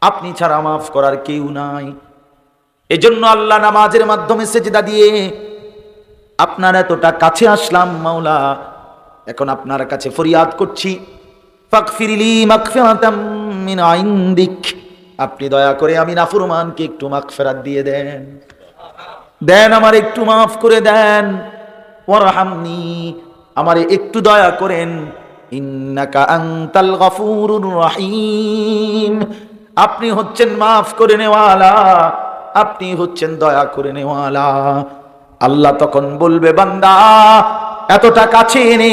আপনি ছাড়া মাফ করার কেউ নাই। এজন্য আল্লাহ নামাজের মাধ্যমে সেজদা দিয়ে, আপনার এতটা কাছে আসলাম মাওলা, এখন আপনার কাছে ফরিয়াদ করছি। আপনি দয়া করে আমি নাফরমানকে একটু মাগফিরাত দিয়ে দেন। দেন আমার একটু মাফ করে দেন। ওয়ারহামনি, আমারে একটু দয়া করেন। ইন্নাকা আনতাল গফুরুর রহিম। আপনি হচ্ছেন মাফ করে নেওয়ালা, আপনি হচ্ছেন দয়া করে নেওয়ালা। আল্লাহ তখন বলবে, বান্দা, এতটা কাছে এনে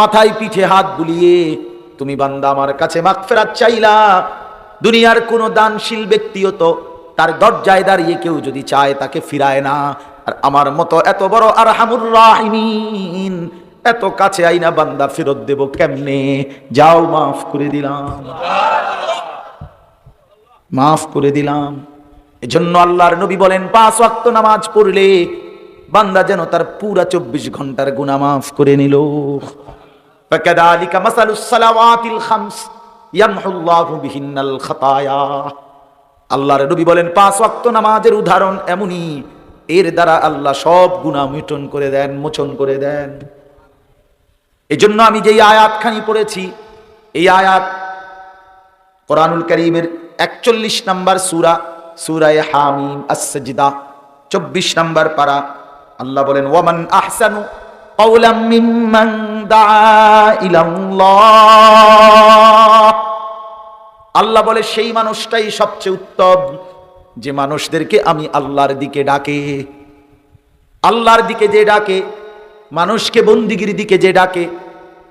মাথায় পিঠে হাত বুলিয়ে তুমি বান্দা আমার কাছে মাগফিরাত চাইলা। দুনিয়ার কোন দানশীল ব্যক্তিও তো তার দরজায় দাঁড়িয়ে কেউ যদি চায় তাকে ফিরায় না। আর আমার মতো এত বড় আর হামুর রাহিমিন, এত কাছে আইনা বান্দা ফেরত দেব কেমনে? যাও, মাফ করে দিলাম। মাফ করে দিলাম। এজন্য আল্লাহর নবী বলেন, পাঁচ ওয়াক্ত নামাজ পড়লে বান্দা যেন তার পুরা চব্বিশ ঘণ্টার গুণা মাফ করে নিল। আল্লাহর নবী বলেন, পাঁচ ওয়াক্ত নামাজের উদাহরণ এমনই। এর দ্বারা আল্লাহ সব গুণা মিটন করে দেন, মোচন করে দেন। এজন্য আমি যেই আয়াতখানি পড়েছি, এই আয়াত কোরআনুল করিমের একচল্লিশ নাম্বার সুরা সুরায় হামিম আসজিদা চব্বিশ নাম্বার পারা আল্লাহ বলেন ওয়ামান আহসানু قولا ممن دعا إلى الله আল্লাহ বলে সেই মানুষটাই সবচেয়ে উত্তম যে মানুষদেরকে আমি আল্লাহর দিকে ডাকে আল্লাহর দিকে যে ডাকে মানুষকে বন্দিগির দিকে যে ডাকে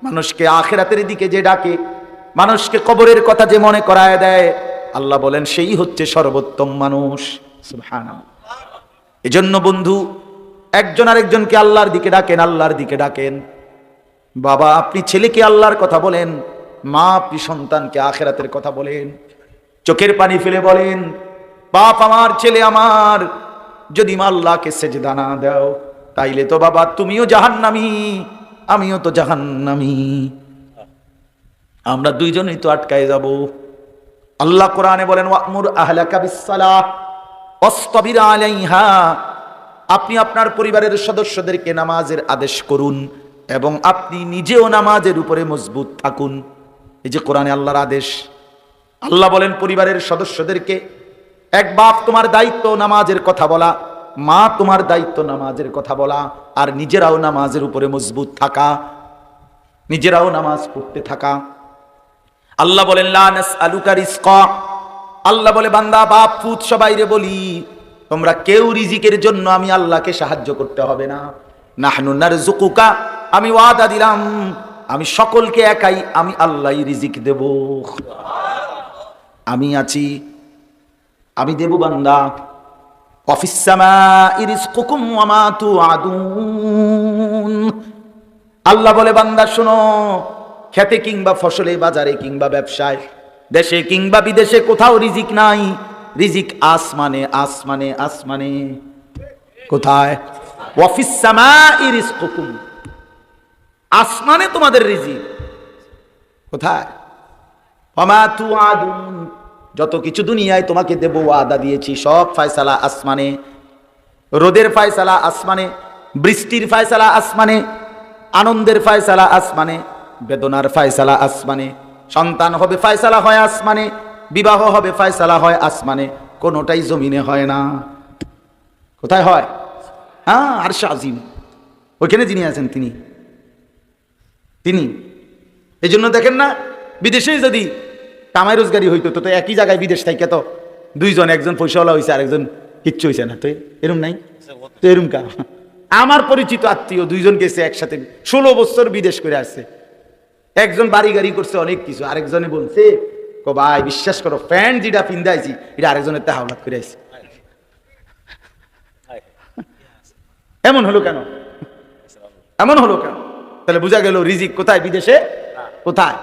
মানুষকে আখেরাতের দিকে যে ডাকে মানুষকে কবরের কথা যে মনে করায় দেয় আল্লাহ বলেন, সেই হচ্ছে সর্বোত্তম মানুষ। এজন্য বন্ধু, একজন আরেকজনকে আল্লাহর দিকে ডাকেন, আল্লাহর দিকে ডাকেন। বাবা, আপনি ছেলেকে আল্লাহর কথা বলেন, মা আপনি সন্তানকে আখেরাতের কথা বলেন। চোখের পানি ফেলে বলেন, বাপ আমার, ছেলে আমার, যদি মা আল্লাহকে সেজদা না দাও, তাইলে তো বাবা তুমিও জাহান্নামি, আমিও তো জাহান্নামি। আমরা দুইজনই তো আটকায় যাব। আল্লাহ কোরআনে বলেন আলাইহা। আপনি আপনার পরিবারের সদস্যদেরকে নামাজের আদেশ করুন এবং আপনি নিজেও নামাজের উপরে মজবুত থাকুন। এই যে কোরআনে আল্লাহর আদেশ, আল্লাহ বলেন, পরিবারের সদস্যদেরকে এক বাপ তোমার দায়িত্ব নামাজের কথা বলা, মা তোমার দায়িত্ব নামাজের কথা বলা, আর নিজেরাও নামাজের উপরে মজবুত থাকা, নিজেরাও নামাজ পড়তে থাকা। আল্লাহ বলেন আল্লাহ বলে, বান্দা, বাপ ফুত সবাইরে বলি, তোমরা কেউ রিজিকের জন্য আমি আল্লাহকে সাহায্য করতে হবে না। নারজুকুকা আমি ওয়াদা দিলাম, আমি সকলকে একাই, আমি আল্লাহই রিজিক দেব। আমি আছি, আমি দেব বান্দা। অফিস সামাই রিজকুকুম ওয়া মা তুআদুন। আল্লাহ বলে, বান্দা, শোনো খেতে কিংবা ফসলে বাজারে কিংবা ব্যবসায়, দেশে কিংবা বিদেশে কোথাও রিজিক নাই। রিজিক আসমানে আসমানে আসমানে। কোথায়? আসমানে তোমাদের রিজিক। কোথায়? যত কিছু দুনিয়ায় তোমাকে দেব ওয়াদা দিয়েছি, সব ফয়সালা আসমানে। রোদের ফায়সালা আসমানে, বৃষ্টির ফায়সালা আসমানে, আনন্দের ফায়সালা আসমানে। বেদনার ফয়সালা আসমানে। সন্তান হবে ফয়সালা হয় আসমানে, বিবাহ হবে ফয়সালা হয় আসমানে, কোনোটাই জমিনে হয় না। কোথায় হয়? হ্যাঁ আর আজিম। ওইখানে যিনি আছেন তিনি। তিনি। এই জন্য দেখেন না, বিদেশে যদি কামাই রোজগারি হইতো, তো একই জায়গায় বিদেশ থেকে তো দুইজন, একজন পয়সাওয়ালা হয়েছে আরেকজন কিচ্ছু হয়েছে না। তো এরম নাই? তো এরম কা আমার পরিচিত আত্মীয় দুইজন গেছে একসাথে, ষোলো বছর বিদেশ করে আসছে। একজন বাড়ি গাড়ি করছে, অনেক কিছু। আরেকজনে বলছে, কো ভাই, বিশ্বাস করো প্যান্ট যেটা পিন্দাইছি এটা আরেকজনের তে হাওলাত করে আসছে এমন হলো কেন? এমন হলো কেন? তাহলে বোঝা গেল রিজিক কোথায়? বিদেশে? কোথায়?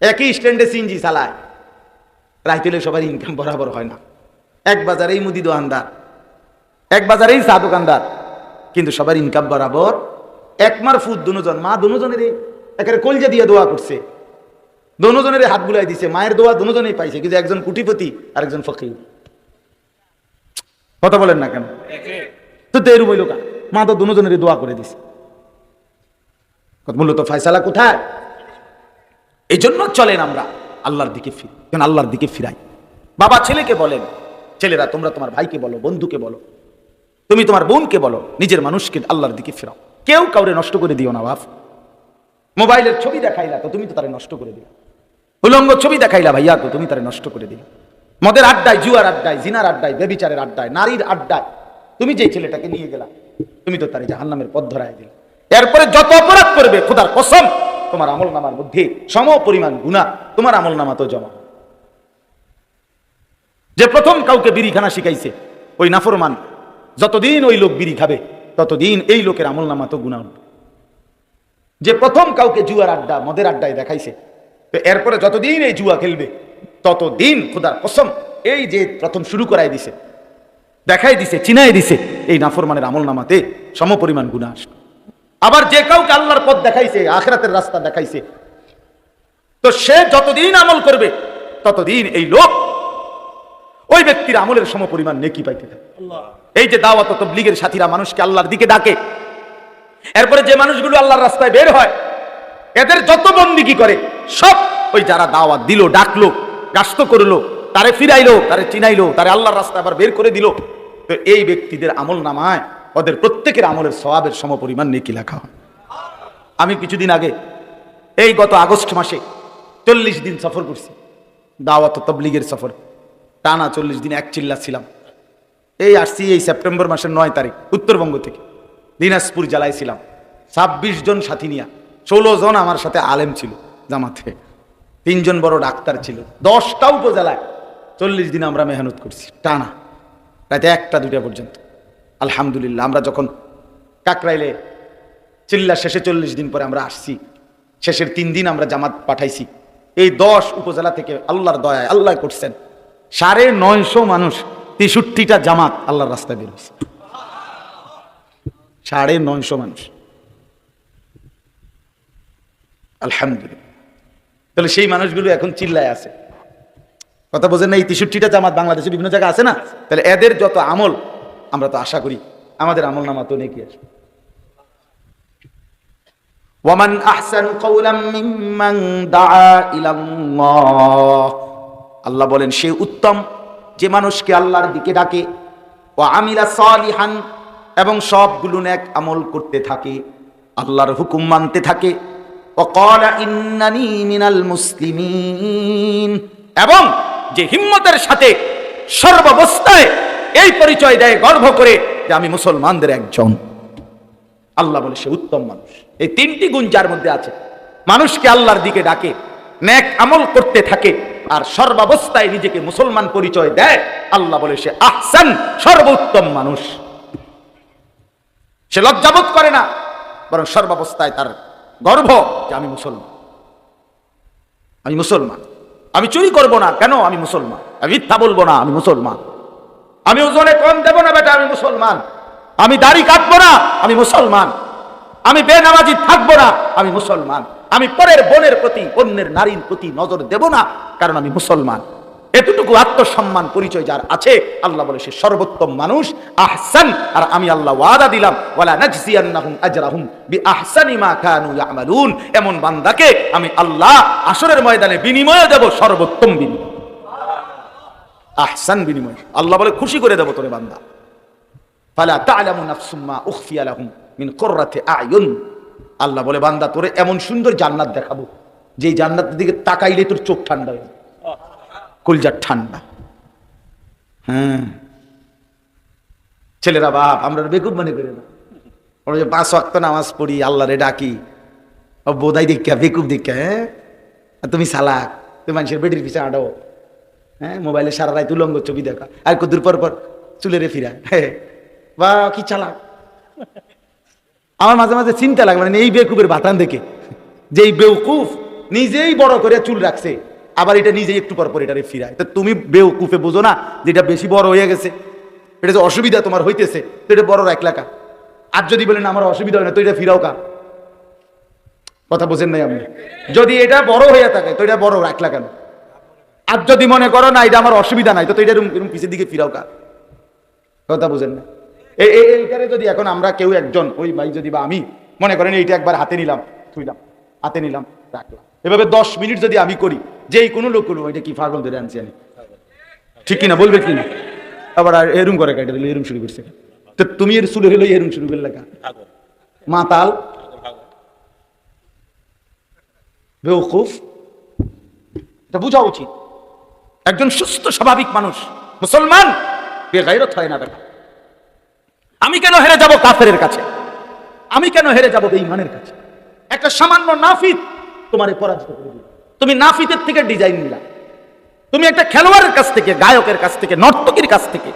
একই স্ট্যান্ডে সিনজি চালায়। রাইতেলে সবার ইনকাম বরাবর হয় না। এক বাজারেই মুদি দোকানদার। এক বাজারেই চা দোকানদার। কিন্তু সবার ইনকাম বরাবর একমার ফুট দুজন মা দুজনের একেবারে কলজা দিয়ে দোয়া করছে। দনোজনের হাত বুলাই দিছে। মায়ের দোয়া দনোজনেই পাইছে, কিন্তু একজন কুটিপতি আর একজন ফকির। কথা বলেন না কেন? তো তেরু বইল কা মা তো দুজনের দোয়া করে দিছে। মূলত ফয়সালা কোথায়? এই জন্য চলেন আমরা আল্লাহর দিকে ফিরি কেন আল্লাহর দিকে ফিরাই। বাবা ছেলেকে বলেন, ছেলেরা, তোমরা তোমার ভাইকে বলো, বন্ধুকে বলো, তুমি তোমার বোনকে বলো, নিজের মানুষকে আল্লাহর দিকে ফিরাও। কেউ কাউরে নষ্ট করে দিও না, বাপ। মোবাইলের ছবি দেখাইলা তো তুমি তো তারে নষ্ট করে দিলা। উলঙ্গ ছবি দেখাইলা ভাইয়া তো তুমি তারে নষ্ট করে দিলা। মদের আড্ডায়, জুয়ার আড্ডায়, জিনার আড্ডায়, বেবিচারের আড্ডায়, নারীর আড্ডায়, তুমি যে ছেলেটাকে নিয়ে গেলা, তুমি তো তারে জাহান্নামের পথ ধরায় দিলা। এরপরে যত অপরাধ করবে, খোদার কসম, তোমার আমল নামার মধ্যে সম পরিমাণ গুণা তোমার আমল নামা তো জমা। যে প্রথম কাউকে বিড়ি খানা শিখাইছে, ওই নাফরমান, যতদিন ওই লোক বিড়ি খাবে ততদিন এই লোকের আমল নামা তো গুণা উঠবে যে প্রথম কাউকে জুয়ার আড্ডা, মদের আড্ডায় দেখাইছে, তো এরপরে যতদিন এই জুয়া খেলবে, ততদিন খুদার কসম, এই যে প্রথম শুরু করাই দিছে, দেখাই দিছে, চিনাই দিছে, এই নাফরমানের আমল নামাতে সমপরিমাণ গুণা আসবে আবার যে কাউকে আল্লাহর পথ দেখাইছে, আখরাতের রাস্তা দেখাইছে, তো সে যতদিন আমল করবে, ততদিন এই লোক ওই ব্যক্তির আমলের সম সমপরিমাণ নেকি পাইতে থাকে এই যে দাওয়াত তবলিগের সাথীরা মানুষকে আল্লাহর দিকে ডাকে, এরপরে যে মানুষগুলো আল্লাহর রাস্তায় বের হয়, এদের যত বন্দিকি করে, সব ওই যারা দাওয়াত দিল, ডাকলো, গাস্ত করল, তারে ফিরাইলো, তারে চিনাইলো, তারে আল্লাহর রাস্তায় আবার বের করে দিল, তো এই ব্যক্তিদের আমল নামায়, ওদের প্রত্যেকের আমলের সবাবের সমপরিমাণ নেকি লেখা হয়। আমি কিছুদিন আগে, এই গত আগস্ট মাসে চল্লিশ দিন সফর করছি, দাওয়াত তবলিগের সফর। টানা চল্লিশ দিন এক চিল্লা ছিলাম। এই আসছি এই সেপ্টেম্বর মাসের নয় তারিখ, উত্তরবঙ্গ থেকে। দিনাজপুর জেলায় ছিলাম ছাব্বিশ জন সাথী নিয়া, ষোলো জন আমার সাথে আলেম ছিল জামাতে। তিনজন বড় ডাক্তার ছিল। দশটা উপজেলায় চল্লিশ দিন আমরা মেহনত করছি, টানা। রাতে একটা, দুটা পর্যন্ত। আলহামদুলিল্লাহ, আমরা যখন কাকরাইলে চিল্লা শেষে চল্লিশ দিন পরে আমরা আসছি, শেষের তিন দিন আমরা জামাত পাঠাইছি। এই দশ উপজেলা থেকে আল্লাহর দয়ায় আল্লাহ করছেন। সাড়ে নয়শো মানুষ তেষট্টিটা জামাত আল্লাহর রাস্তায় বেরোচ্ছে সাড়ে নয়শো মানুষ। আলহামদুলিল্লাহ। তাহলে সেই মানুষগুলো এখন চিল্লায় আছে। কথা বোঝেন না, এই তেষট্টিটা জামাত বাংলাদেশে বিভিন্ন জায়গায় আছে না? তাহলে এদের যত আমল, আমরা তো আশা করি আমাদের আমল নামা তো নেই আসবে ওয়ামান আহসান কওলাম মিম্মান আল্লাহ বলেন, সে উত্তম যে মানুষকে আল্লাহর দিকে ডাকে, ও আমিলা সালিহান, এবং সবগুলো নেক আমল করতে থাকে, আল্লাহর হুকুম মানতে থাকে, ও কলা ইন্নানি মিনাল মুসলিমিন, এবং যে হিম্মতের সাথে সর্বাবস্থায় এই পরিচয় দেয়, গর্ব করে যে আমি মুসলমানদের একজন। আল্লাহ বলে সে উত্তম মানুষ। এই তিনটি গুণ যার মধ্যে আছে। মানুষকে আল্লাহর দিকে ডাকে ন্যাক আমল করতে থাকে আর সর্বাবস্থায় নিজেকে মুসলমান পরিচয় দেয়। আল্লাহ বলে, সে আহসান, সর্বোত্তম মানুষ। সে লজ্জাবোধ করে না, বরং সর্বাবস্থায় তার গর্ব যে আমি মুসলমান। আমি মুসলমান। আমি চুরি করব না, কেন আমি মুসলমান? আমি মিথ্যা বলব না, আমি মুসলমান। আমি ওজনে কম দেব না, বেটা, আমি মুসলমান। আমি দাড়ি কাটবো না, আমি মুসলমান। আমি বেনামাজি থাকব না, আমি মুসলমান। আমি পরের বোনের প্রতি, অন্যের নারীর প্রতি নজর দেব না, কারণ আমি মুসলমান। এতটুকু আত্মসম্মান, পরিচয় যার আছে, আল্লাহ বলে সে সর্বোত্তম মানুষ। আহসান, আর আমি আল্লাহ ওয়াদা দিলাম, ওয়ালা এমন বান্দাকে আমি আল্লাহ আসরের ময়দানে বিনিময় দেব, সর্বোত্তম বিনিময়। আহসান বিনিময়। আল্লাহ বলে, খুশি করে দেব তোরে বান্দা। ফালা তা'লামু মিন আয়ুন আল্লাহ বলে, বান্দা, তোরে এমন সুন্দর জান্নাত দেখাবো যে জান্নাতের দিকে তাকাইলে তোর চোখ ঠান্ডা হয়ে কলজার ঠান্ডা। হ্যাঁ। ছেলেরা, বাপ, আমরা বেকুব মনে করি না। ওরা যে পাঁচ ওয়াক্ত নামাজ পড়ি, আল্লাহরে ডাকি। ও বোধাই দীক্ষা, বেকুব দীক্ষা হ্যাঁ? তুমি সালাক, তুমি মানুষের বেটির পিছিয়ে আডো হ্যাঁ মোবাইলে সারা রাত উলঙ্গ ছবি দেখা। আর কদ্দুর পর পর চুলেরে ফিরা। হ্যাঁ বা কি চালাক। আমার মাঝে মাঝে চিন্তা লাগে মানে এই বেকুবের বাতান দেখে। যে এই বেউকুফ নিজেই বড় করে চুল রাখছে, আবার এটা নিজেই একটু পর পর এটারে ফিরায়। তো তুমি বেউকুফে বোঝো না যে এটা বেশি বড় হয়ে গেছে। এটা যে অসুবিধা তোমার হইতেছে, তো এটা বড় এক লেখা আর যদি বলেন, আমার অসুবিধা হয় না, তো এটা ফিরাও কা? কথা বোঝেন নাই আপনি? যদি এটা বড় হয়ে থাকে, তো এটা বড় রাখলা কেন? আর যদি মনে করো না, এটা আমার অসুবিধা নাই, তো এটা পিছের দিকে ফিরাও কা? কথা বোঝেন না এইটারে যদি এখন আমরা কেউ একজন ওই ভাই যদি বা আমি মনে করেন এইটা একবার হাতে নিলাম থুইলাম হাতে নিলাম রাখলাম। এভাবে দশ মিনিট যদি আমি করি যেই কোনো লোক করব এটা কি পাগল ধরে আনছি আমি ঠিক কিনা বলবে কিনা? আবার আর এরম করে কাটে দিলে এরম শুরু করছে। তো তুমি এর শুরু হলো এরম শুরু করলে কা? মাতাল। বেউকুফ। এটা বোঝা উচিত। একজন সুস্থ স্বাভাবিক মানুষ। মুসলমান। বেগাইরত হয় না বেটা। আমি কেন হেরে যাব কাফেরের কাছে? আমি কেন হেরে যাব বেঈমানের কাছে? একটা সামান্য নাফিত তোমারে পরাজিত করে দিল। তুমি নাফিতের থেকে ডিজাইন নিলা। তুমি একটা খেলোয়াড়ের কাছ থেকে, গায়কের কাছ থেকে, নর্তকীর কাছ থেকে।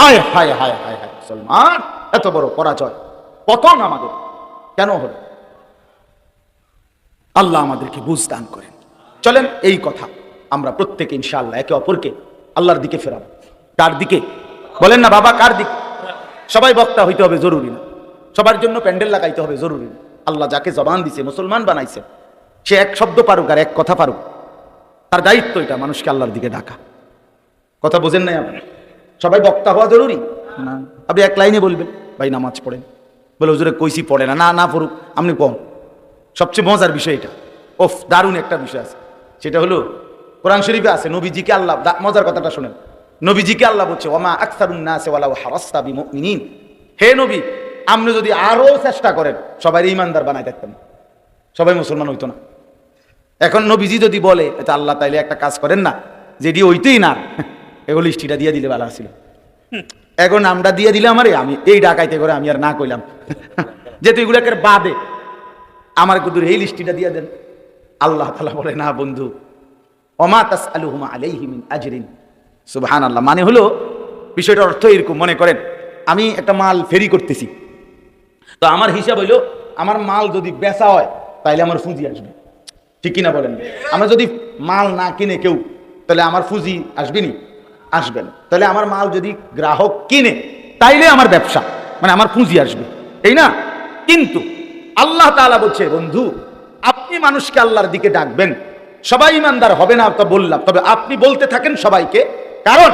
হায় হায় হায় হায় হায়, মুসলমান, এত বড় পরাজয়। পতন আমাদের। কেন হলো? আল্লাহ আমাদেরকে বুঝ দান করেন। চলেন এই কথা আমরা প্রত্যেকে ইনশাআল্লাহ একে অপরকে আল্লাহর দিকে ফেরাবো। তার দিকে? বলেন না, বাবা, কার দিক? সবাই বক্তা হইতে হবে, জরুরি না। সবার জন্য প্যান্ডেল লাগাইতে হবে, জরুরি না। আল্লাহ যাকে জবান দিছে, মুসলমান বানাইছে, সে এক শব্দ পারুক আর এক কথা পারুক, তার দায়িত্ব এটা, মানুষকে আল্লাহর দিকে ডাকা। কথা বোঝেন নাই আপনি? সবাই বক্তা হওয়া জরুরি? না। আপনি এক লাইনে বলবেন, ভাই, নামাজ পড়েন। বলে, হুজুরে কইসি পড়ে না না না পড়ুক, আপনি কম সবচেয়ে মজার বিষয় এটা। ওফ, দারুণ একটা বিষয় আছে। সেটা হলো, কোরআন শরীফে আছে, নবীজিকে আল্লাহ মজার কথাটা শোনেন। নবীজিকে আল্লাহ বলছে ওমা আকসারুন ওয়ালাউ হারাস্তা বিমুমিনিন। হে নবী আপনি যদি আরও চেষ্টা করেন সবাই ইমানদার বানাই দেখতেন সবাই মুসলমান হইতো না। এখন নবীজি যদি বলে এটা আল্লাহ তাইলে একটা কাজ করেন না যেটি ওইতেই না। এগুলো লিস্টিটা দিয়ে দিলে ভালো ছিল। এখন আমরা দিয়ে দিলে আমারে আমি এই ডাকাইতে করে আমি আর না কইলাম। যেহেতু এগুলোকে বাদে আমার কুদুর এই লিস্টিটা দিয়ে দেন। আল্লাহ তালা বলে না বন্ধু অমা তাস আলুহুমা আলাইহি মিন আজরিন। সুবহান আল্লাহ মানে হলো বিষয়টার অর্থ এরকম, মনে করেন, আমি একটা মাল ফেরি করতেছি। তো আমার হিসাব হইল, আমার মাল যদি বেচা হয়, তাইলে আমার পুঁজি আসবে। ঠিক কিনা বলেন? আমরা যদি মাল না কিনে কেউ তাহলে আমার পুঁজি আসবে নি? আসবে না। তাহলে আমার মাল যদি গ্রাহক কিনে, তাইলে আমার ব্যবসা মানে আমার পুঁজি আসবে। এই না? কিন্তু আল্লাহ তাআলা বলছে, বন্ধু, আপনি মানুষকে আল্লাহর দিকে ডাকবেন। সবাই ইমানদার হবে না তো বললাম। তবে আপনি বলতে থাকেন সবাইকে কারণ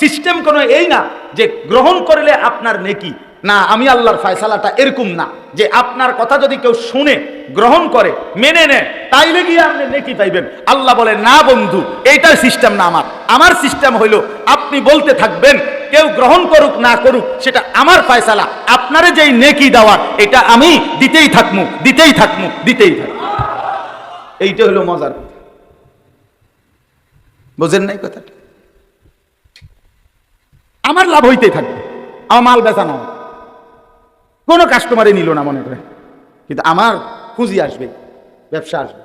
সিস্টেম কোনো এই না যে গ্রহণ করলে আপনার নেকি। না, আমি আল্লাহর ফয়সালাটা এরকম না যে আপনার কথা যদি কেউ শুনে, গ্রহণ করে, মেনে নেয়, তাইলে গিয়ে আপনি নেকি পাইবেন। আল্লাহ বলে, না বন্ধু, এইটার সিস্টেম না আমার। আমার সিস্টেম হইল, আপনি বলতে থাকবেন, কেউ গ্রহণ করুক না করুক, সেটা আমার ফয়সালা। আপনারে যেই নেকি দেওয়ার, এটা আমি দিতেই থাকমু দিতেই থাকমু দিতেই থাকমু। এইটা হলো মজার বোঝেন নাই কথাটা? আমার লাভ হইতেই থাকবে। আমার মাল বেচা না হোক। কোনো কাস্টমারে নিল না মনে করে। কিন্তু আমার পুঁজি আসবে, ব্যবসা আসবে।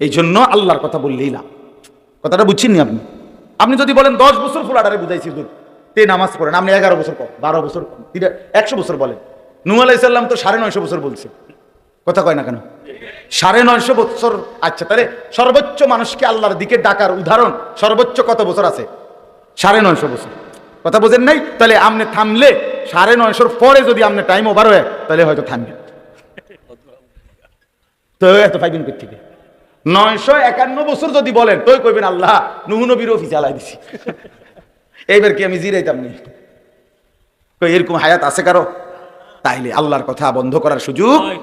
এই জন্য আল্লাহর কথা বললেই লাভ। কথাটা বুঝছেননি আপনি? আপনি যদি বলেন, দশ বছর ফুলাডারে বুঝাইছি হুজুর, তে নামাজ পড়েন। আপনি এগারো বছর কম বারো বছর একশো বছর বলেন। নু আলাইসাল্লাম তো সাড়ে নয়শো বছর বলছে। কথা কয় না কেন? সাড়ে নয়শো বছর আচ্ছা তাহলে সর্বোচ্চ মানুষকে আল্লাহর দিকে ডাকার উদাহরণ সর্বোচ্চ কত বছর আছে? সাড়ে নয়শো বছর। কথা বোঝেন নাই? তাহলে আপনি থামলে সাড়ে নয়শোর পরে যদি আপনি টাইম ওভার হয় তাহলে হয়তো থামবেন। তো এত পাইবেন কোথ থেকে? নয়শো একান্ন বছর যদি বলেন তোই কইবেন আল্লাহ নুহু নবীর অফিসে আলাই দিছি। এইবার কি আমি জিরাইতাম নি? এরকম হায়াত আছে কারও? তাইলে আল্লাহর কথা বন্ধ করার সুযোগ নাই।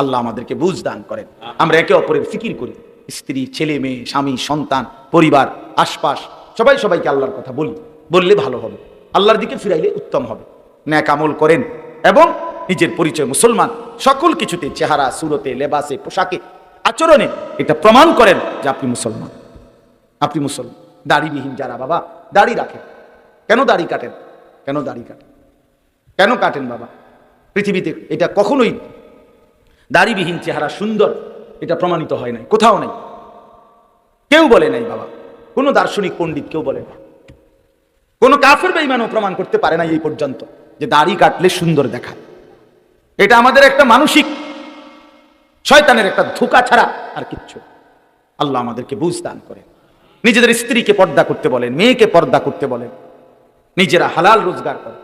আল্লাহ আমাদেরকে বুঝ দান করেন। আমরা একে অপরের ফিকির করি। স্ত্রী ছেলে মেয়ে স্বামী সন্তান পরিবার আশপাশ সবাই সবাইকে আল্লাহর কথা বলি, বললে ভালো হবে। আল্লাহর দিকে ফিরাইলে উত্তম হবে। ন্যাক আমল করেন এবং নিজের পরিচয় মুসলমান, সকল কিছুতে চেহারা, সুরতে, লেবাসে, পোশাকে, আচরণে এটা প্রমাণ করেন যে আপনি মুসলমান। আপনি মুসলমান। দাড়িবিহীন যারা বাবা, দাড়ি রাখেন। কেন দাড়ি কাটেন? কেন দাড়ি কাটেন? কেন কাটেন বাবা? পৃথিবীতে এটা কখনোই দাড়িবিহীন চেহারা সুন্দর, এটা প্রমাণিত হয় নাই, কোথাও নাই। কেউ বলে নাই বাবা কোনো দার্শনিক পণ্ডিত কেউ বলে না। কোনো কাফের বেইমানও প্রমাণ করতে পারে না এই পর্যন্ত যে দাড়ি কাটলে সুন্দর দেখায় এটা আমাদের একটা মানসিক, শয়তানের একটা ধোকা ছাড়া আর কিচ্ছু আল্লাহ আমাদেরকে বুঝ দান করেন। নিজেদের স্ত্রীকে পর্দা করতে বলেন, মেয়েকে পর্দা করতে বলেন। নিজেরা হালাল রোজগার করে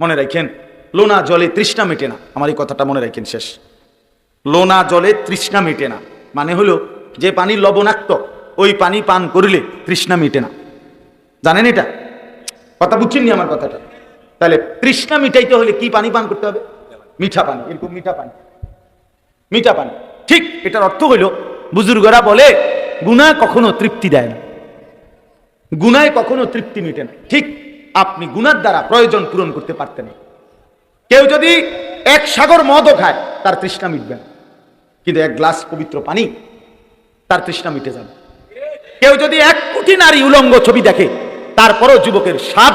মনে রাখেন, লোনা জলে তৃষ্ণা মেটে না। আমার এই কথাটা মনে রাখেন শেষ। লোনা জলে তৃষ্ণা মেটে না। মানে হলো যে পানি লবণাক্ত ওই পানি পান করলে তৃষ্ণা মিটে না। জানেন এটা? কথা বুঝছেন নি আমার কথাটা? তাহলে তৃষ্ণা মিটাইতে হলে কি পানি পান করতে হবে? মিঠা পানি, এরকম মিঠা পানি। মিঠা পানি। ঠিক এটার অর্থ হইল, বুজুর্গরা বলে গুণা কখনো তৃপ্তি দেয় না। গুনায় কখনো তৃপ্তি মিটে না। ঠিক আপনি গুনার দ্বারা প্রয়োজন পূরণ করতে পারতেন কেউ যদি এক সাগর মদও খায়, তার তৃষ্ণা মিটবে না। কিন্তু এক গ্লাস পবিত্র পানি, তার তৃষ্ণা মিটে যাবে। কেউ যদি এক কোটি নারী উলঙ্গ ছবি দেখে, তারপরও যুবকের স্বাদ,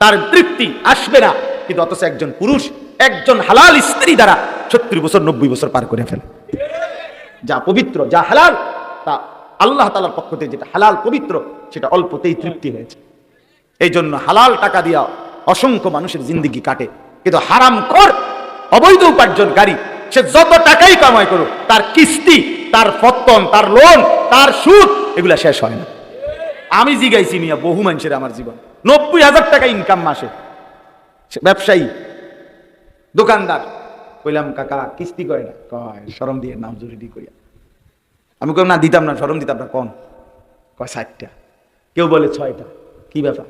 তার তৃপ্তি আসবে না। কিন্তু অথচ একজন পুরুষ, একজন হালাল স্ত্রী দ্বারা সত্তর বছর, নব্বই বছর পার করে ফেলে। যা পবিত্র, যা হালাল, তা আল্লাহ তালার পক্ষ থেকে যেটা হালাল পবিত্র, সেটা অল্পতেই তৃপ্তি হয়েছে। এই জন্য হালাল টাকা দিয়া অসংখ্য মানুষের জিন্দিগি কাটে। কিন্তু হারাম কর অবৈধ উপার্জনকারী, সে যত টাকাই কামাই করুক, তার কিস্তি তার ফত্তন তার লোন, তার সুদ, এগুলা শেষ হয় না। আমি জিগাইছি মিয়া, বহু মানুষের আমার জীবন। নব্বই হাজার টাকা ইনকাম মাসে। ব্যবসায়ী, দোকানদার। কইলাম, কাকা, কিস্তি করে না। কয় সরম দিয়ে নাম জরুরি করিয়া আমি কইলাম, না, দিতাম না সরম দিতাম না। কম কয়, ষাটটা। কেউ বলে, ছয়টা। কি ব্যাপার?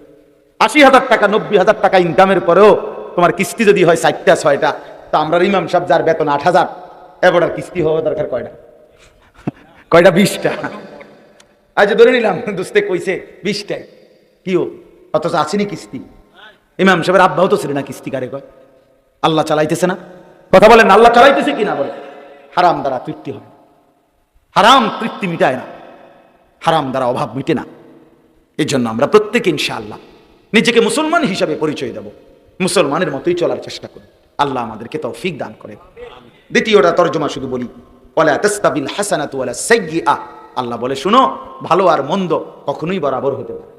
আশি হাজার টাকা, নব্বই হাজার টাকা ইনকামের পরেও তোমার কিস্তি যদি হয় ষাটটা, ছয়টা, তা আমরা ইমাম সাহেব যার বেতন আট হাজার, এবার কিস্তি হওয়া দরকার কয়টা? কয়টা? বিশটা। আজ ধরে নিলাম, দোস্তে কইছে বিশটাই। কিও? অথচ আসেনি কিস্তি? ইমাম সাহেবের আব্বাও তো ছিল না কিস্তি, কারে কয়? আল্লাহ চালাইতেছে না? কথা বলেন, আল্লাহ চালাইতেছে কি না বলে হারাম দ্বারা তৃপ্তি হয়। হারাম তৃপ্তি মিটায় না। হারাম দ্বারা অভাব মিটে না। এই জন্য আমরা প্রত্যেকে ইনশাআল্লাহ নিজেকে মুসলমান হিসাবে পরিচয় দেব। মুসলমানের মতোই চলার চেষ্টা করি আল্লাহ আমাদেরকে তৌফিক দান করে দ্বিতীয়টা তর্জমা শুধু বলি। ওয়ালা তাস্তাবিল হাসানাত ওয়ালা সাইয়্যিআ। আল্লাহ বলে, শুনো, ভালো আর মন্দ কখনোই বরাবর হতে পারে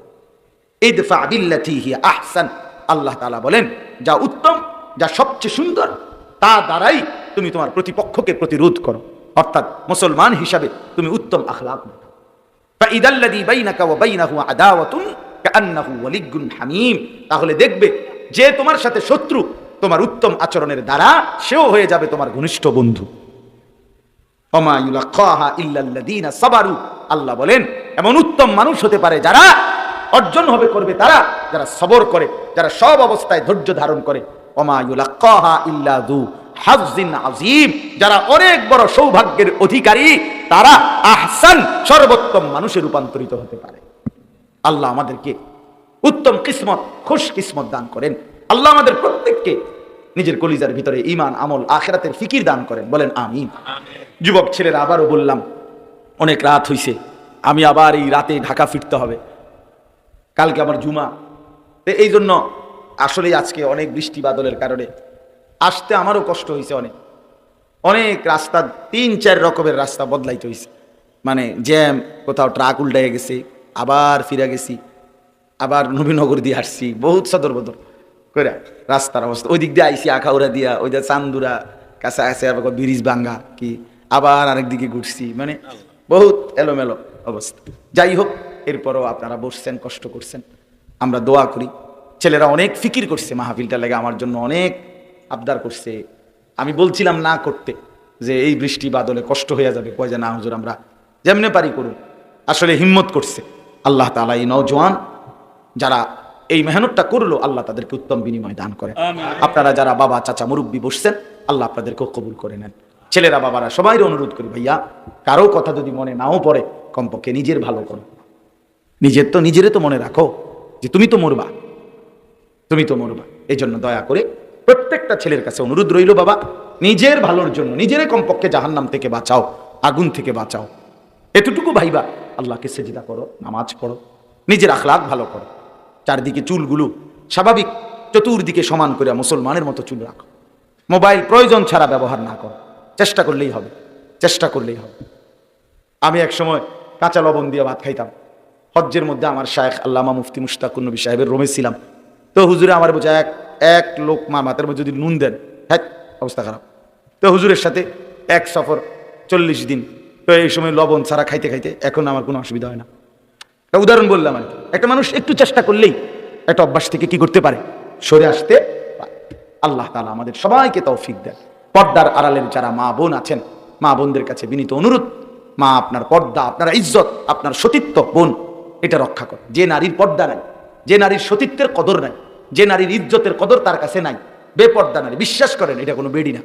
ইদফা বিল্লাতি হিয়া আহসান। আল্লাহ তাআলা বলেন, যা উত্তম, যা সবচেয়ে সুন্দর, তা দ্বারাই তুমি তোমার প্রতিপক্ষকে প্রতিরোধ করো। অর্থাৎ মুসলমান হিসাবে তুমি উত্তম আখলাক ফাইদাল্লাযী বাইনাকা ওয়া বাইনাহু আদাওয়াতুন কাআন্নাহু হামীম। তাহলে দেখবে, যে তোমার সাথে শত্রু তোমার উত্তম আচরণের দ্বারা, সেও হয়ে যাবে তোমার ঘনিষ্ঠ বন্ধু। আল্লাহ বলেন, এমন উত্তম মানুষ হতে পারে যারা অর্জন হবে, করবে তারা, যারা সবর করে, যারা সব অবস্থায় ধৈর্য ধারণ করে। যারা অনেক বড় সৌভাগ্যের অধিকারী, তারা আহসান সর্বোত্তম মানুষে রূপান্তরিত হতে পারে। আল্লাহ আমাদেরকে উত্তম কিসমত, খুশ কিসমত দান করেন। আল্লাহ আমাদের প্রত্যেককে নিজের কলিজার ভিতরে ইমান আমল, আখেরাতের ফিকির দান করেন। বলেন আমিন। যুবক ছেলেরা আবারও বললাম, অনেক রাত হইছে, আমি আবার এই রাতে ঢাকা ফিরতে হবে। কালকে আমার জুমা। এই জন্য আসলে আজকে অনেক বৃষ্টি বাদলের কারণে আসতে আমারও কষ্ট হয়েছে অনেক। অনেক রাস্তা, তিন চার রকমের রাস্তা বদলাইতে হয়েছে মানে জ্যাম, কোথাও ট্রাক উল্টাইয়া গেছে, আবার ফিরে গেছি, আবার নবীনগর দিয়ে আসছি, বহুত সদর বদর। করে রাস্তার অবস্থা। ওই দিক দিয়ে আইসি আখাউড়া দিয়া ওই দিয়ে চান্দুরা কাছে আছে আবার ব্রিজ ভাঙ্গা, কি আবার আরেক দিকে ঘুরছি মানে বহুত এলোমেলো অবস্থা। যাই হোক এরপরও আপনারা বসছেন কষ্ট করছেন। আমরা দোয়া করি। ছেলেরা অনেক ফিকির করছে মাহফিলটা লেগে আমার জন্য অনেক আবদার করছে। আমি বলছিলাম না করতে যে এই বৃষ্টি বাদলে কষ্ট হয়ে যাবে। কয় যে না হুজুর আমরা যেমনে পারি করুন। আসলে হিম্মত করছে। আল্লাহ তালা এই নওজোয়ান যারা এই মেহনতটা করল আল্লাহ তাদেরকে উত্তম বিনিময় দান করে। আপনারা যারা বাবা চাচা মুরব্বী বসছেন আল্লাহ আপনাদেরকেও কবুল করে নেন। ছেলেরা, বাবারা সবাই অনুরোধ করি ভাইয়া, কারও কথা যদি মনে নাও পড়ে, কমপক্ষে নিজের ভালো করো। নিজের তো, নিজেরে তো মনে রাখো যে তুমি তো মরবা। তুমি তো মরবা। এই জন্য দয়া করে প্রত্যেকটা ছেলের কাছে অনুরোধ রইল, বাবা, নিজের ভালোর জন্য, নিজেরে কমপক্ষে জাহান্নাম থেকে বাঁচাও, আগুন থেকে বাঁচাও। এতটুকু ভাইবা, আল্লাহকে সেজিদা করো, নামাজ পড়ো, নিজের আখলাক ভালো করো। চারদিকে চুলগুলো স্বাভাবিক, চতুর্দিকে সমান করে মুসলমানের মতো চুল রাখো। মোবাইল প্রয়োজন ছাড়া ব্যবহার না করো। চেষ্টা করলেই হবে, চেষ্টা করলেই হবে। আমি এক সময় কাঁচা লবণ দিয়ে ভাত খাইতাম। হজ্জের মধ্যে আমার শায়েখ আল্লামা মুফতি মুশতাকুর নবী সাহেবের রোমে ছিলাম। তো হুজুরে আমার বোঝা এক এক লোক মা মাথার মধ্যে যদি নুন দেন হ্যাঁ অবস্থা খারাপ। তো হুজুরের সাথে এক সফর, চল্লিশ দিন। তো এই সময় লবণ ছাড়া খাইতে খাইতে এখন আমার কোনো অসুবিধা হয় না। একটা উদাহরণ বললাম আর একটা মানুষ একটু চেষ্টা করলেই একটা অভ্যাস থেকে কি করতে পারে? সরে আসতে। আল্লাহ তালা আমাদের সবাইকে তৌফিক দেন। পর্দার আড়ালের যারা মা বোন আছেন, মা বোনদের কাছে বিনীত অনুরোধ, মা আপনার পর্দা, আপনার ইজ্জত, আপনার সতীত্ব, বোন, এটা রক্ষা করে। যে নারীর পর্দা নাই, যে নারীর সতীত্বের কদর নাই, যে নারীর ইজ্জতের কদর তার কাছে নাই, বেপর্দা নারী, বিশ্বাস করেন, এটা কোনো বেডি না।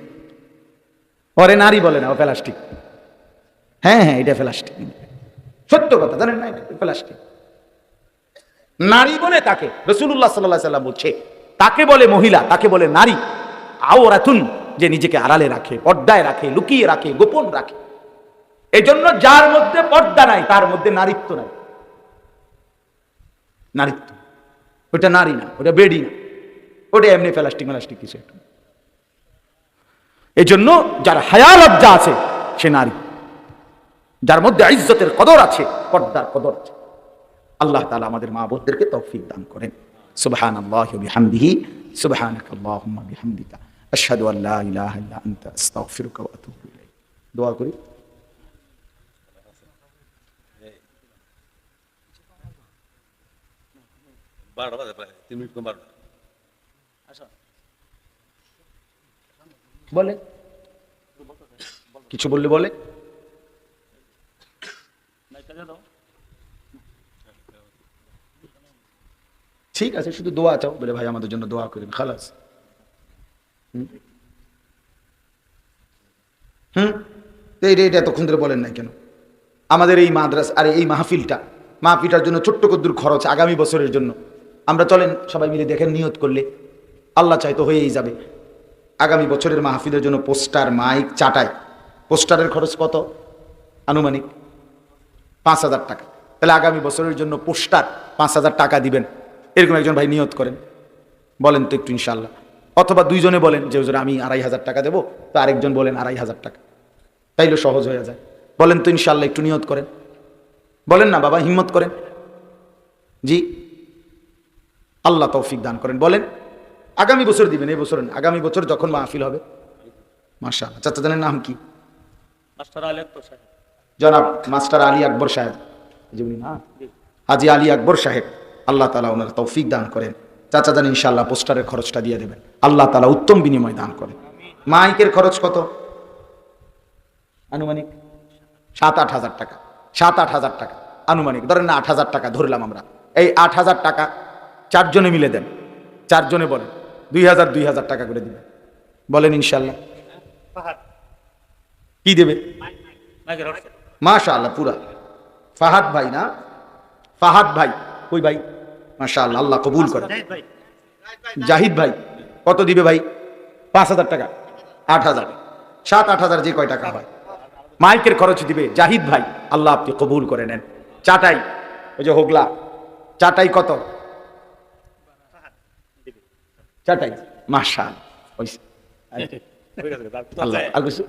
পরে নারী বলে না, ও প্লাস্টিক। হ্যাঁ হ্যাঁ এটা প্লাস্টিক। সত্য কথা, জানেন না, এটা প্লাস্টিক। নারী বলে তাকে রসুল্লাহ সাল্লাহ সাল্লাম বলছে, তাকে বলে মহিলা, তাকে বলে নারী আও আওরাতুন। যে নিজেকে আড়ালে রাখে, পর্দায় রাখে, লুকিয়ে রাখে, গোপন রাখে। এই জন্য যার মধ্যে পর্দা নাই, তার মধ্যে নারীত্ব নাই। নারীত্ব। ওটা নারী না ওটা বেডি না। ওটা এমনি প্লাস্টিক প্লাস্টিক কিছু একটা। এই জন্য যার হায়া লজ্জা আছে, সে নারী। যার মধ্যে ইজ্জতের কদর আছে, পর্দার কদর আছে। আল্লাহ তাআলা আমাদের মা বোনদেরকে তৌফিক দান করেন। সুবহান আল্লাহ বিহামদিহি সুবহানাক আল্লাহুম্মা বিহামদিকা। আশহাদু আন লা ইলাহা ইল্লা আনতা আস্তাগফিরুকা ওয়া আতুবু ইলাইক। দোয়া করি। বারোটা বাজে প্রায় তিন মিনিট কম বারোটা বলে। কিছু বললে বলে। ঠিক আছে শুধু দোয়া চাও। বলে ভাই আমাদের জন্য দোয়া করেন খালাস। হুম? এইটা এটা এতক্ষণ ধরে বলেন নাই কেন? আমাদের এই মাদ্রাস, আর এই মাহফিলটা, মাহফিলটার জন্য ছোট্ট কদ্দুর খরচ আগামী বছরের জন্য। আমরা চলেন, সবাই মিলে দেখেন নিয়ত করলে। আল্লাহ চাই তো হয়েই যাবে। আগামী বছরের মাহফিলের জন্য পোস্টার, মাইক, চাটাই। পোস্টারের খরচ কত? আনুমানিক পাঁচ হাজার টাকা। তাহলে আগামী বছরের জন্য পোস্টার পাঁচ হাজার টাকা দিবেন। এরকম একজন ভাই নিয়ত করেন। বলেন তো একটু ইনশাল্লাহ অথবা দুইজনে বলেন যে হুজুর আমি আড়াই হাজার টাকা দেবো। তো আরেকজন বলেন আড়াই হাজার টাকা। তাইলে সহজ হয়ে যায়। বলেন তো ইনশাল্লাহ একটু নিয়ত করেন। বলেন না বাবা হিম্মত করেন। জি। আল্লাহ তৌফিক দান করেন। বলেন আগামী বছর দিবেন এই বছর আগামী বছর যখন মাহফিল হবে। মাসা চাচা জানের নাম কি? জনাব মাস্টার আলী আকবর সাহেব। এই যে উনি না? হাজি আলী আকবর সাহেব। আল্লাহ তালা ওনার তৌফিক দান করেন। চাচা জান ইনশাল্লাহ পোস্টারের খরচটা দিয়ে দেবেন। আল্লাহ তালা উত্তম বিনিময় দান করেন। মাইকের খরচ কত? আনুমানিক সাত আট হাজার টাকা। সাত আট হাজার টাকা। আনুমানিক ধরেন না আট হাজার টাকা ধরলাম আমরা। এই আট হাজার টাকা চারজনে মিলে দেন। চারজনে বলেন দুই হাজার দুই হাজার টাকা করে দিবেন। বলেন ইনশাল্লাহ কি দেবে? মাশা আল্লাহ পুরা। ফাহাদ ভাই না? ফাহাদ ভাই ওই ভাই? মাশা আল্লাহ কবুল করে। জাহিদ ভাই। কত দিবে ভাই? পাঁচ হাজার টাকা আট হাজার। সাত আট হাজার যে কয় টাকা হয়। মাইকের খরচ দিবে। জাহিদ ভাই আল্লাহ আপনি কবুল করে নেন। চাটাই ওই যে হোগলা চাটাই কত? চাটাই মাশা আল্লাহ আর কিছু?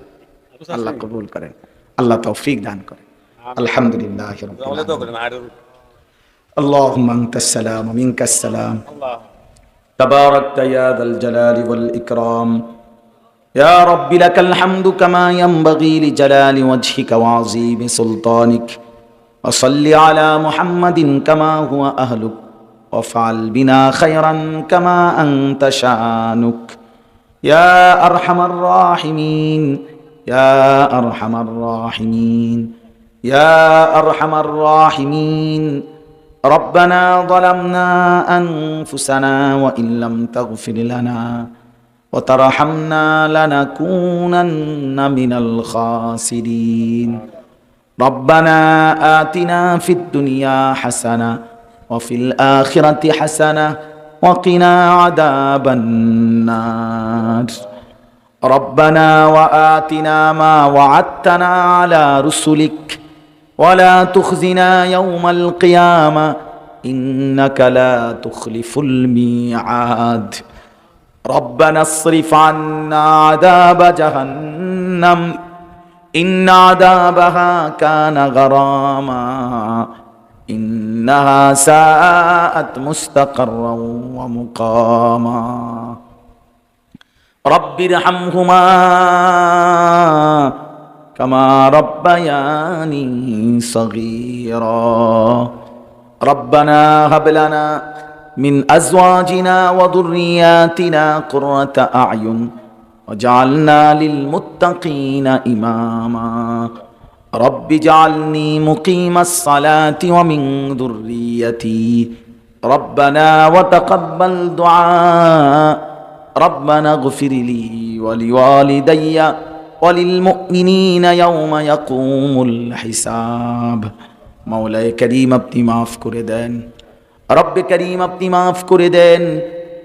আল্লাহ কবুল করেন আল্লাহ তৌফিক দান করেন আলহামদুলিল্লাহ اللهم أنت السلام منك السلام. تباركت يا ذا الجلال والإكرام. يا رب لك الحمد كما ينبغي لجلال وجهك وعظيم سلطانك. وصل على محمد كما هو أهلك. وافعل بنا خيرا كما أنت شانك. يا أرحم الراحمين. يا أرحم الراحمين. يا أرحم الراحمين. ربنا ظلمنا أنفسنا وإن لم تغفر لنا وترحمنا لنكونن من الخاسرين. ربنا آتنا في الدنيا حسنة وفي الآخرة حسنة وقنا عذاب النار. ربنا وآتنا ما وعدتنا على رسلك ولا تخزنا يوم القيامة إنك لا تخلف الميعاد ربنا اصرف عنا عذاب جهنم إن عذابها كان غراما إنها ساءت مستقرا ومقاما رب ارحمهما كما ربياني صغيرا ربنا هب لنا من أزواجنا وذرياتنا قرة أعين وجعلنا للمتقين إماما رب اجعلني مقيم الصلاة ومن ذريتي ربنا وتقبل دعاء ربنا اغفر لي ولوالدي ওয়ালিল ইয়াউমা ইয়াকুমুল হিসাব। মাওলায় করিম আপনি মাফ করে দেন। রব্বে করিম আপনি মাফ করে দেন।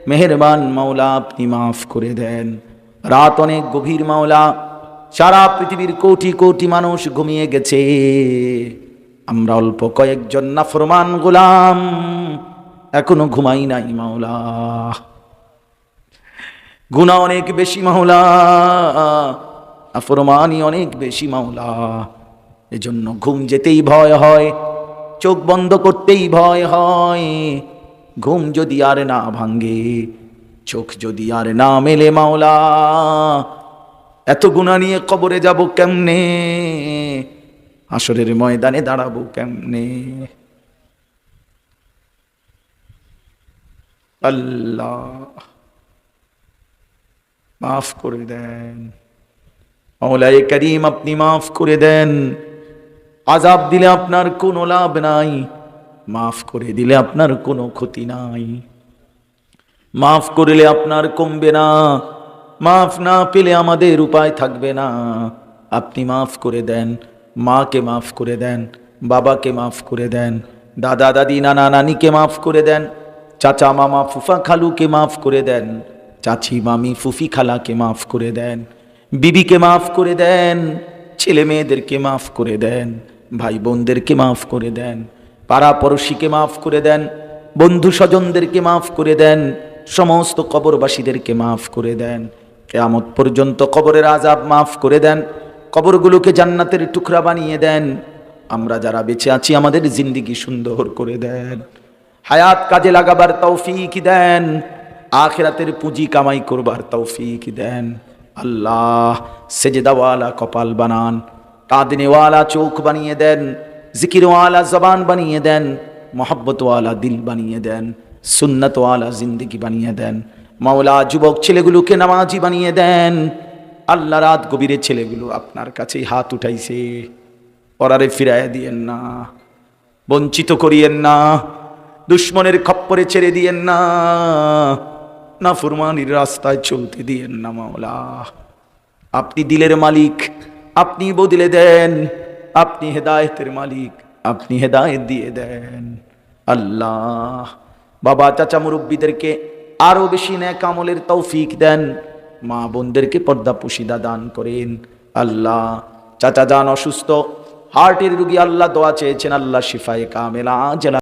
মেহেরবান মাওলা আপনি মাফ করে দেন। রাত অনেক গভীর মাওলা। সারা পৃথিবীর কোটি কোটি মানুষ ঘুমিয়ে গেছে। আমরা অল্প কয়েকজন নাফরমান গোলাম। এখনও ঘুমাই নাই মাওলা। গুণা অনেক বেশি মাওলা। নাফরমানি অনেক বেশি মাওলা। এজন্য ঘুম যেতেই ভয় হয়, চোখ বন্ধ করতেই ভয় হয়। ঘুম যদি আর না ভাঙ্গে চোখ যদি আর না মেলে মাওলা। এত গুণা নিয়ে কবরে যাব কেমনে? আসরের ময়দানে দাঁড়াবো কেমনে? আল্লাহ, মাফ করে দেন। মৌলাই করিম আপনি মাফ করে দেন। আজাব দিলে আপনার কোনো লাভ নাই। মাফ করে দিলে আপনার কোনো ক্ষতি নাই। মাফ করলে আপনার কমবে না। মাফ না পেলে আমাদের উপায় থাকবে না। আপনি মাফ করে দেন, মাকে মাফ করে দেন, বাবাকে মাফ করে দেন, দাদা, দাদি, নানা, নানিকে মাফ করে দেন, চাচা, মামা, ফুফা, খালুকে মাফ করে দেন, চাচি, মামি, ফুফি, খালাকে মাফ করে দেন। বিবিকে মাফ করে দেন, ছেলে মেয়েদেরকে মাফ করে দেন, ভাই বোনদেরকে মাফ করে দেন, পাড়া পড়শিকে মাফ করে দেন, বন্ধু স্বজনদেরকে মাফ করে দেন, সমস্ত কবরবাসীদেরকে মাফ করে দেন, কেয়ামত পর্যন্ত কবরের আজাব মাফ করে দেন, কবরগুলোকে জান্নাতের টুকরা বানিয়ে দেন, আমরা যারা বেঁচে আছি আমাদের জিন্দিগি সুন্দর করে দেন, হায়াত কাজে লাগাবার তৌফিক দেন, আখেরাতের পুঁজি কামাই করবার তৌফিক দেন। আল্লাহ, সেজেদাওয়ালা কপাল বানান কাঁদনেওয়ালা চোখ বানিয়ে দেন, জিকিরওয়ালা জবান বানিয়ে দেন, মোহাব্বতওয়ালা দিল বানিয়ে দেন, সুন্নতওয়ালা জিন্দগি বানিয়ে দেন, মাওলা যুবক ছেলেগুলোকে নামাজি বানিয়ে দেন। আল্লাহ রাত গভীরে ছেলেগুলো আপনার কাছেই হাত উঠাইছে। পরারে ফিরাইয়া দিয়েন না, বঞ্চিত করিয়েন না, দুশ্মনের খপ্পরে ছেড়ে দিয়েন না। না ফুরমানির রাস্তায় চলতে দিয়েন না মাওলা। আপনি দিলের মালিক, আপনি বদলে দেন। আপনি হেদায়েতের মালিক, আপনি হেদায়েত দিয়ে দেন। আল্লাহ। বাবা, চাচা মুরব্বীদেরকে আরও বেশি ন্যাক আমলের তৌফিক দেন। মা বোনদেরকে পর্দা পুশিদা দান করেন। আল্লাহ। চাচা যান অসুস্থ। হার্টের রুগী আল্লাহ দোয়া চেয়েছেন, আল্লাহ শিফায়ে কামেলা। জেলা